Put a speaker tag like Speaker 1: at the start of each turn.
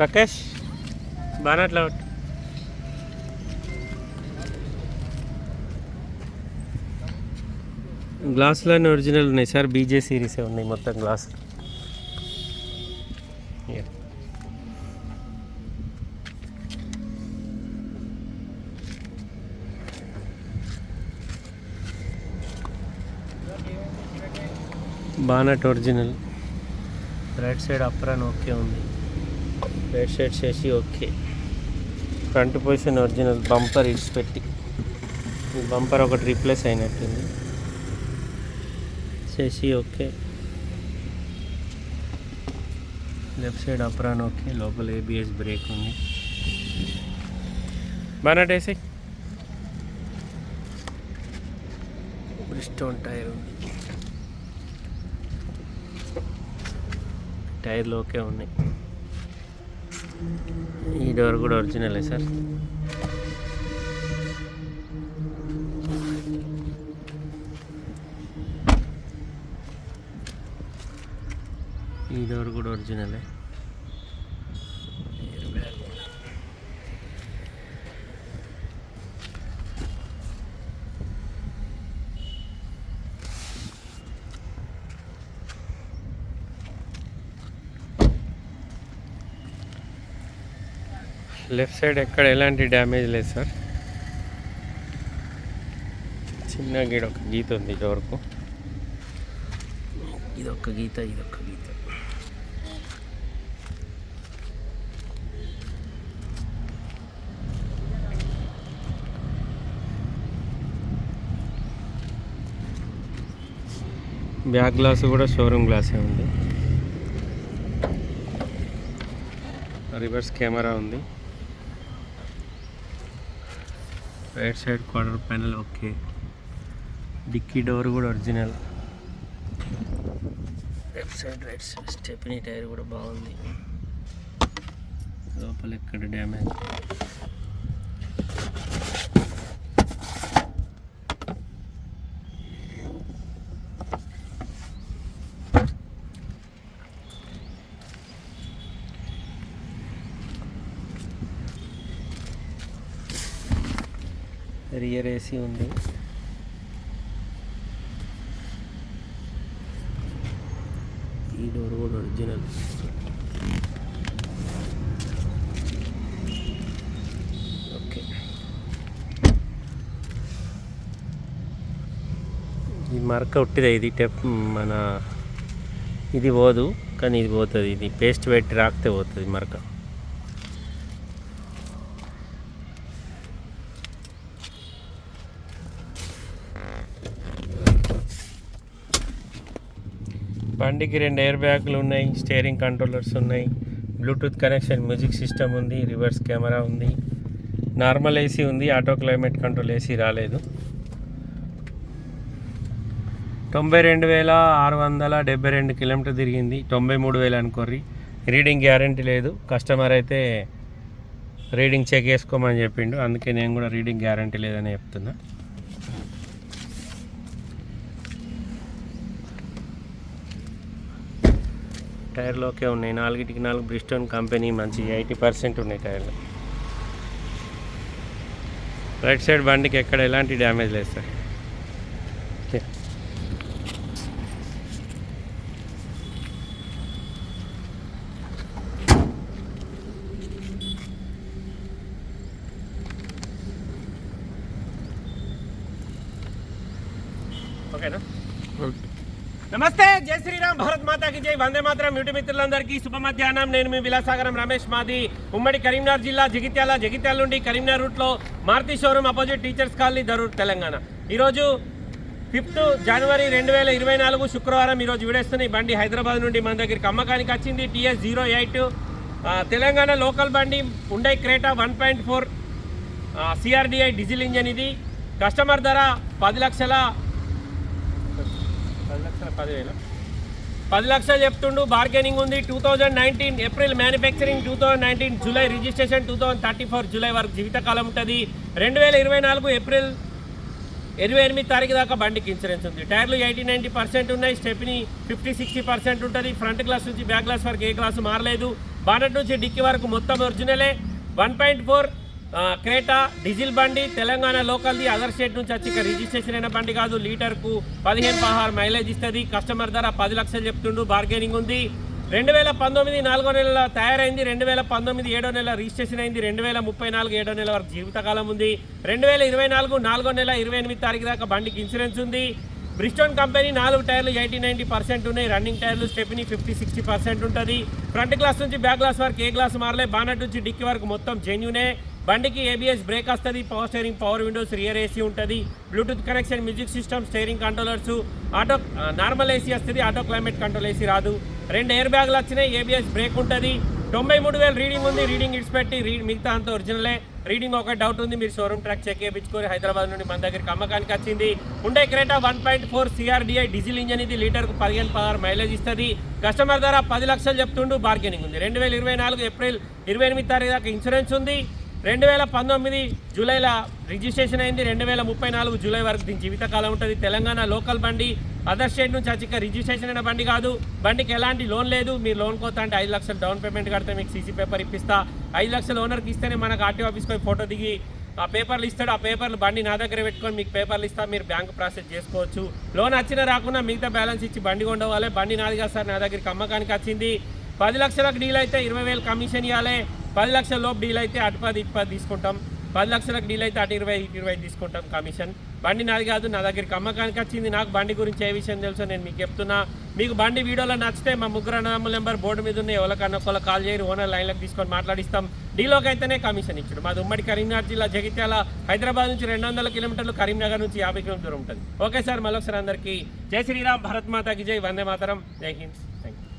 Speaker 1: ప్రకాష్ పట్టు. గ్లాసులన్నీ ఒరిజినల్ ఉన్నాయి సార్ బీజే సిరీసే ఉన్నాయి మొత్తం glass bonnet original. Right side apron okay ఉంది. బెడ్ సైడ్ చేసి okay. Front position original bumper ఇడ్స్ పెట్టి. ఈ బంపర్ ఒకటి రీప్లేస్ అయినట్టుంది. చేసి okay. Left side apron okay. లోపల ఏబిఎస్ బ్రేక్ ఉంది. బానట్ వేసి బ్రిస్టోన్ టైర్ ఉంది. టైర్లు ఓకే ఉన్నాయి. ఈ డోర్ కూడా ఒరిజినలే సార్. ఈ డోర్ కూడా ఒరిజినలే. లెఫ్ట్ సైడ్ ఎక్కడ ఎలాంటి డ్యామేజ్ లేదు సార్. చిన్న గీడ ఒక గీత ఉంది డోర్కు ఇదొక్క గీత ఇదొక్క గీత. బ్యాక్ గ్లాస్ కూడా షోరూమ్ గ్లాసే ఉంది. రివర్స్ కెమెరా ఉంది. Right side quarter panel okay. Dickey door కూడా original. Left side right side stepney tyre కూడా బాగుంది. లోపల ఎక్కడ డ్యామేజ్? రియర్ ఏసీ ఉంది. ఈ డోర్ కూడా ఒరిజినల్. ఓకే. ఈ మరక ఉట్టిదే ఇది టెప్ మన ఇది పోదు కానీ ఇది పోతుంది. ఇది పేస్ట్ పెట్టి రాకితే పోతుంది మరక. బండికి రెండు ఎయిర్ బ్యాగులు ఉన్నాయి స్టీరింగ్ కంట్రోలర్స్ ఉన్నాయి బ్లూటూత్ కనెక్షన్ మ్యూజిక్ సిస్టమ్ ఉంది రివర్స్ కెమెరా ఉంది నార్మల్ ఏసీ ఉంది ఆటో క్లైమేట్ కంట్రోల్ ఏసీ రాలేదు. తొంభై రెండు వేల ఆరు వందల డెబ్బై రెండు కిలోమీటర్ తిరిగింది తొంభై మూడు వేలు అనుకోర్రి. రీడింగ్ గ్యారంటీ లేదు కస్టమర్ అయితే రీడింగ్ చెక్ చేసుకోమని చెప్పిండు అందుకే నేను కూడా రీడింగ్ గ్యారంటీ లేదని చెప్తున్నా. టైర్లోకే ఓకే ఉన్నాయి. నాలుగిటికి నాలుగు బ్రిస్టోన్ కంపెనీ మంచి ఎయిటీ పర్సెంట్ ఉన్నాయి టైర్లు. రైట్ సైడ్ బండికి ఎక్కడ ఎలాంటి డ్యామేజ్ లేదు సార్. ఓకే. ఓకేనా? నమస్తే జై శ్రీరామ్ భారత్ మాతాకి జై. వందే మాత్రం యూటి మిత్రులందరికీ శుభ మధ్యాహ్నం నేను మీ విలాసాగరం రమేష్ మాది. ఉమ్మడి కరీంనగర్ జిల్లా జగిత్యాల జగిత్యాల నుండి కరీంనగర్ రూట్లో Maruti showroom opposite teachers colony Darur Telangana. ఈరోజు ఫిఫ్త్ జనవరి రెండు వేల ఇరవై నాలుగు శుక్రవారం ఈరోజు విడేస్తున్న ఈ బండి హైదరాబాద్ నుండి మన దగ్గరికి అమ్మకానికి వచ్చింది. TS zero eight. Telangana local బండి ఉండే Creta one point four CRDI diesel engine ఇది. కస్టమర్ ధర పది లక్షల పది లక్షల పదివేలు. పది లక్షలు చెప్తుండు బార్గెనింగ్ ఉంది. Two thousand nineteen April manufacturing two thousand nineteen July registration two thousand thirty four July వరకు జీవితకాలం ఉంటుంది. రెండు వేల ఇరవై నాలుగు ఏప్రిల్ ఇరవై ఎనిమిది తారీఖు దాకా బండికి ఇన్సూరెన్స్ ఉంది. టైర్లు ఎయిటీ నైంటీ పర్సెంట్ ఉన్నాయి. స్టెప్ని ఫిఫ్టీ సిక్స్టీ పర్సెంట్ ఉంటుంది. ఫ్రంట్ గ్లాస్ నుంచి బ్యాక్ గ్లాస్ వరకు ఏ గ్లాస్ మారలేదు. బానట్ నుంచి డిక్కి వరకు మొత్తం ఒరిజినలే one point four Creta diesel బండి తెలంగాణ లోకల్ది అదర్ స్టేట్ నుంచి వచ్చి ఇక్కడ రిజిస్ట్రేషన్ అయిన బండి కాదు. లీటర్కు పదిహేను పదహారు మైలేజ్ ఇస్తుంది. కస్టమర్ ధర పది లక్షలు చెప్తుండు. బార్గెనింగ్ ఉంది. రెండు వేల పంతొమ్మిది నాలుగో నెలలో తయారైంది. రెండు వేల పంతొమ్మిది ఏడో నెల రిజిస్ట్రేషన్ అయింది. రెండు వేల ముప్పై నాలుగు ఏడో నెల వరకు జీవితకాలం ఉంది. రెండు వేల ఇరవై నాలుగు నాలుగో నెల ఇరవై ఎనిమిది తారీఖు దాకా బండికి ఇన్సూరెన్స్ ఉంది. బ్రిస్టోన్ కంపెనీ నాలుగు టైర్లు ఎయిటీ నైంటీ పర్సెంట్ ఉన్నాయి. రన్నింగ్ టైర్లు స్టెప్ని ఫిఫ్టీ సిక్స్టీ పర్సెంట్ ఉంటుంది. ఫ్రంట్ గ్లాస్ నుంచి బ్యాక్ గ్లాస్ వరకు ఏ గ్లాస్ మారలే. బానట్ నుంచి డిక్కి వరకు మొత్తం జెన్యునే. బండికి ఏబిఎస్ బ్రేక్ వస్తుంది power steering power windows rear AC ఉంటుంది Bluetooth connection music system steering controllers auto normal AC వస్తుంది ఆటో క్లైమేట్ కంట్రోల్ ఏసీ రాదు. రెండు ఎయిర్ బ్యాగ్లు వచ్చినాయి ఏబిఎస్ బ్రేక్ ఉంటుంది. తొంభై మూడు వేలు రీడింగ్ ఉంది రీడింగ్ ఇట్స్ పెట్టి మిగతా అంత ఒరిజినలే రీడింగ్ ఒక డౌట్ ఉంది మీరు షోరూమ్ ట్రాక్ చెక్ చేయించుకొని హైదరాబాద్ నుండి మన దగ్గరికి అమ్మకానికి వచ్చింది. ఉండే Creta one point four CRDI diesel engine ఇది లీటర్కు పదిహేను పదహారు మైలేజ్ ఇస్తుంది. కస్టమర్ ధర పది లక్షలు చెప్తుండు బార్గెనింగ్ ఉంది. రెండు వేల ఇరవై నాలుగు ఏప్రిల్ ఇరవై ఎనిమిది తారీఖు దాకా ఇన్సూరెన్స్ ఉంది. రెండు వేల పంతొమ్మిది జూలైలో రిజిస్ట్రేషన్ అయింది. రెండు వేల ముప్పై నాలుగు జూలై వరకు దీని జీవితకాలం ఉంటుంది. తెలంగాణ లోకల్ బండి అదర్ స్టేట్ నుంచి వచ్చి రిజిస్ట్రేషన్ అయిన బండి కాదు. బండికి ఎలాంటి లోన్ లేదు. మీరు లోన్ కోతా అంటే ఐదు లక్షలు డౌన్ పేమెంట్ కడితే మీకు సీసీ పేపర్ ఇప్పిస్తా. ఐదు లక్షలు ఓనర్కి ఇస్తేనే మనకు ఆర్టీ ఆఫీస్కి పోయి ఫోటో దిగి ఆ పేపర్లు ఇస్తాడు. ఆ పేపర్లు బండి నా దగ్గర పెట్టుకొని మీకు పేపర్లు ఇస్తా. మీరు బ్యాంక్ ప్రాసెస్ చేసుకోవచ్చు. లోన్ వచ్చినా రాకుండా మిగతా బ్యాలెన్స్ ఇచ్చి బండి కొండవాలి బండి నాది కాదు సార్ నా దగ్గరికి అమ్మకానికి వచ్చింది. పది లక్షలకు డీల్ అయితే ఇరవై వేలు కమిషన్ ఇవ్వాలి. పది లక్షల లోపు డీల్ అయితే అటు పది ఇటు పది తీసుకుంటాం. పది లక్షలకు డీల్ అయితే అటు ఇరవై ఇటు ఇరవై తీసుకుంటాం కమిషన్. బండి నాది కాదు నా దగ్గరికి అమ్మకానికి వచ్చింది నాకు బండి గురించి ఏ విషయం తెలుసో నేను మీకు చెప్తున్నా. మీకు బండి వీడియోలో నచ్చితే మా ముగ్గురు అన్నదమ్ముల నెంబర్ బోర్డు మీద ఉన్న ఎవరికన్నా ఒకళ్ళు కాల్ చేయరు ఓనర్ లైన్లోకి తీసుకొని మాట్లాడిస్తాం. డీలోకి అయితేనే కమిషన్ ఇచ్చాడు. మాది ఉమ్మడి కరీంనగర్ జిల్లా జగిత్యాల హైదరాబాద్ నుంచి రెండు వందల కిలోమీటర్లు కరీంనగర్ నుంచి యాభై కిలోమీటర్ ఉంటుంది. ఓకే సార్ మరొకసారి అందరికీ జై శ్రీరామ్ భరత్ మాతాకి జై వందే మాతరం. జై హింద్. Thank you